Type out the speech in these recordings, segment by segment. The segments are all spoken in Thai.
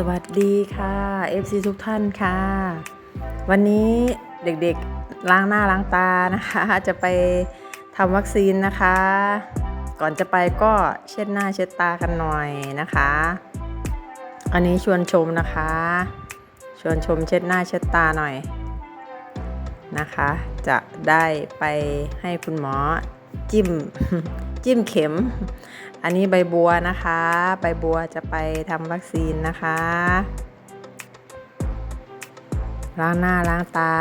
สวัสดีค่ะ FC ทุกท่านค่ะ วันนี้เด็กๆล้างหน้าล้างตานะคะ จะไปทำวัคซีนนะคะ ก่อนจะไปก็เช็ดหน้าเช็ดตากันหน่อยนะคะ อันนี้ชวนชมนะคะ ชวนชมเช็ดหน้าเช็ดตาหน่อยนะคะ จะได้ไปให้คุณหมอจิ้มจิ้มเข็ม อันนี้ใบบัวนะคะ ใบบัวจะไปทำวัคซีนนะคะ ล้างหน้าล้างตา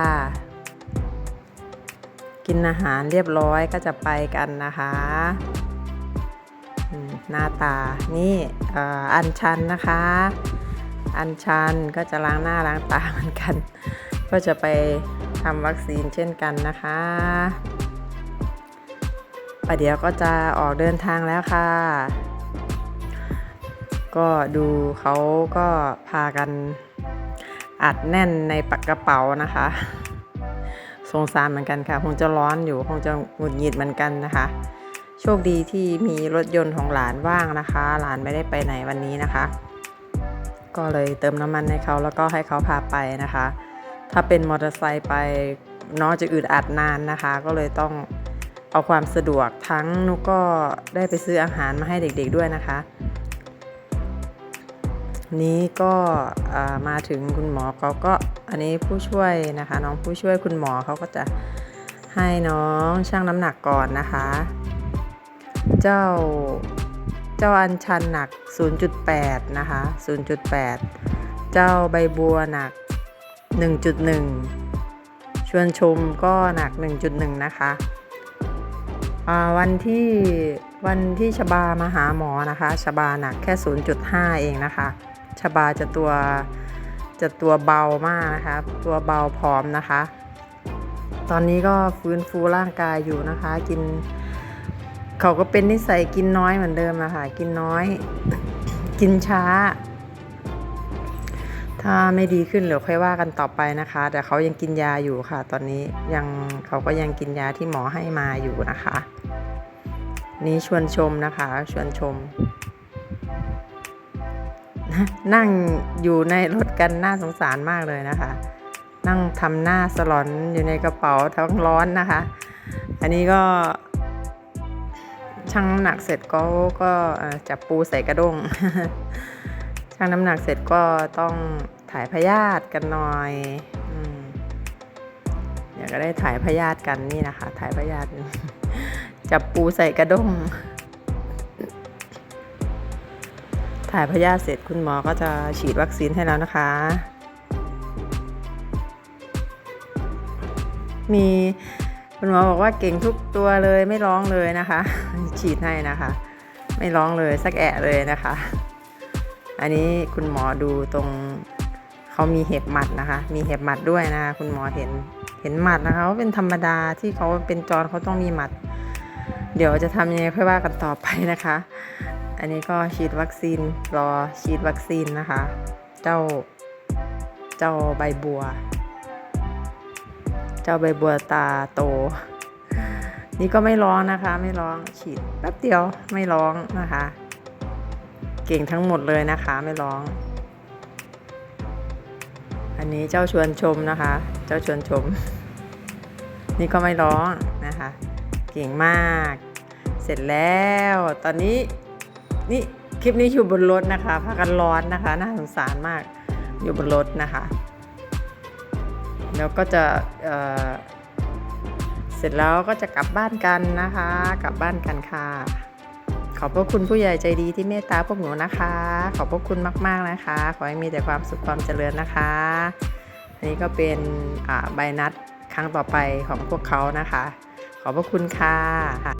กินอาหารเรียบร้อยก็จะไปกันนะคะหน้าตา นี่ออันชันนะคะ อันชันก็จะล้างหน้าล้างตาเหมือนกัน ก็จะไปทำวัคซีนเช่นกันนะคะ ประเดี๋ยวก็จะออกเดินทางแล้วค่ะ ก็ดูเขาก็พากันอัดแน่นในปักกระเป๋านะคะ สงสารเหมือนกันค่ะ คงจะร้อนอยู่คงจะหงุดหงิดเหมือนกันนะคะ โชคดีที่มีรถยนต์ของหลานว่างนะคะ หลานไม่ได้ไปไหนวันนี้นะคะ ก็เลยเติมน้ำมันให้เขาแล้วก็ให้เขาพาไปนะคะ ถ้าเป็นมอเตอร์ไซค์ไปน้องจะอึดอัดนานนะคะ ก็เลยต้อง เอาความสะดวกทั้งนุกก็ได้ไปซื้ออาหารมาให้เด็กๆด้วยนะคะ นี้ก็มาถึงคุณหมอเขาก็อันนี้ผู้ช่วยนะคะ น้องผู้ช่วยคุณหมอเขาก็จะให้น้องชั่งน้ำหนักก่อนนะคะ เจ้าเจ้าอัญชันหนัก 0.8 นะคะ 0.8 เจ้าใบบัวหนัก 1.1 ชวนชมก็หนัก 1.1 นะคะ วันที่วันที่ชบามาหาหมอนะคะชบาหนักแค่ 0.5 เองนะคะชบาจะตัวจะตัวเบามากนะคะ ตัวเบาผอมนะคะ ตอนนี้ก็ฟื้นฟูร่างกายอยู่นะคะ กิน เขาก็เป็นนิสัยกินน้อยเหมือนเดิมอะค่ะกินน้อย กินช้า ถ้าไม่ดีขึ้นเดี๋ยวค่อยว่ากันต่อไปนะคะ แต่เขายังกินยาอยู่ค่ะ ตอนนี้ยังเขาก็ยังกินยาที่หมอให้มาอยู่นะคะ นี้ชวนชมนะคะ ชวนชม นั่งอยู่ในรถกันน่าสงสารมากเลยนะคะ นั่งทำหน้าสลอนอยู่ในกระเป๋าทั้งร้อนนะคะ อันนี้ก็ชั่งน้ำหนักเสร็จก็ก็จับปูใส่กระด้ง ชั่งน้ำหนักเสร็จก็ต้องถ่ายพยาธิกันหน่อยอมอยากจะได้ถ่ายพยาธิกันนี่นะคะ ถ่ายพยาธิจับปูใส่กระด้ง ถ่ายพยาธิเสร็จคุณหมอก็จะฉีดวัคซีนให้แล้วนะคะ มีคุณหมอบอกว่าเก่งทุกตัวเลยไม่ร้องเลยนะคะ ฉีดให้นะคะ ไม่ร้องเลยสักแอะเลยนะคะ อันนี้คุณหมอดูตรงเขามีเห็บหมัดนะคะ มีเห็บหมัดด้วยนะคะคุณหมอเห็นเห็นหมัดนะคะว่าเป็นธรรมดาที่เขาเป็นจรเขาต้องมีหมัด เดี๋ยวจะทำยังไงค่อยว่ากันต่อไปนะคะ อันนี้ก็ฉีดวัคซีนรอฉีดวัคซีนนะคะ เจ้าเจ้าใบบัว เจ้าใบบัวตาโต นี่ก็ไม่ร้องนะคะ ไม่ร้องฉีดแป๊บเดียวไม่ร้องนะคะ เก่งทั้งหมดเลยนะคะไม่ร้อง อันนี้เจ้าชวนชมนะคะ เจ้าชวนชม นี่ก็ไม่ร้องนะคะ เก่งมาก เสร็จแล้ว ตอนนี้นี่คลิปนี้อยู่บนรถนะคะพากันร้อนนะคะ น่าสงสารมากอยู่บนรถนะคะ แล้วก็จะเเสร็จแล้วก็จะกลับบ้านกันนะคะ กลับบ้านกันค่ะ ขอบพระคุณผู้ใหญ่ใจดีที่เมตตาพวกหนูนะคะ ขอบพระคุณมากๆนะคะ ขอให้มีแต่ความสุขความเจริญนะคะ อันนี้ก็เป็นใบนัดครั้งต่อไปของพวกเขานะคะ ขอบพระคุณค่ะ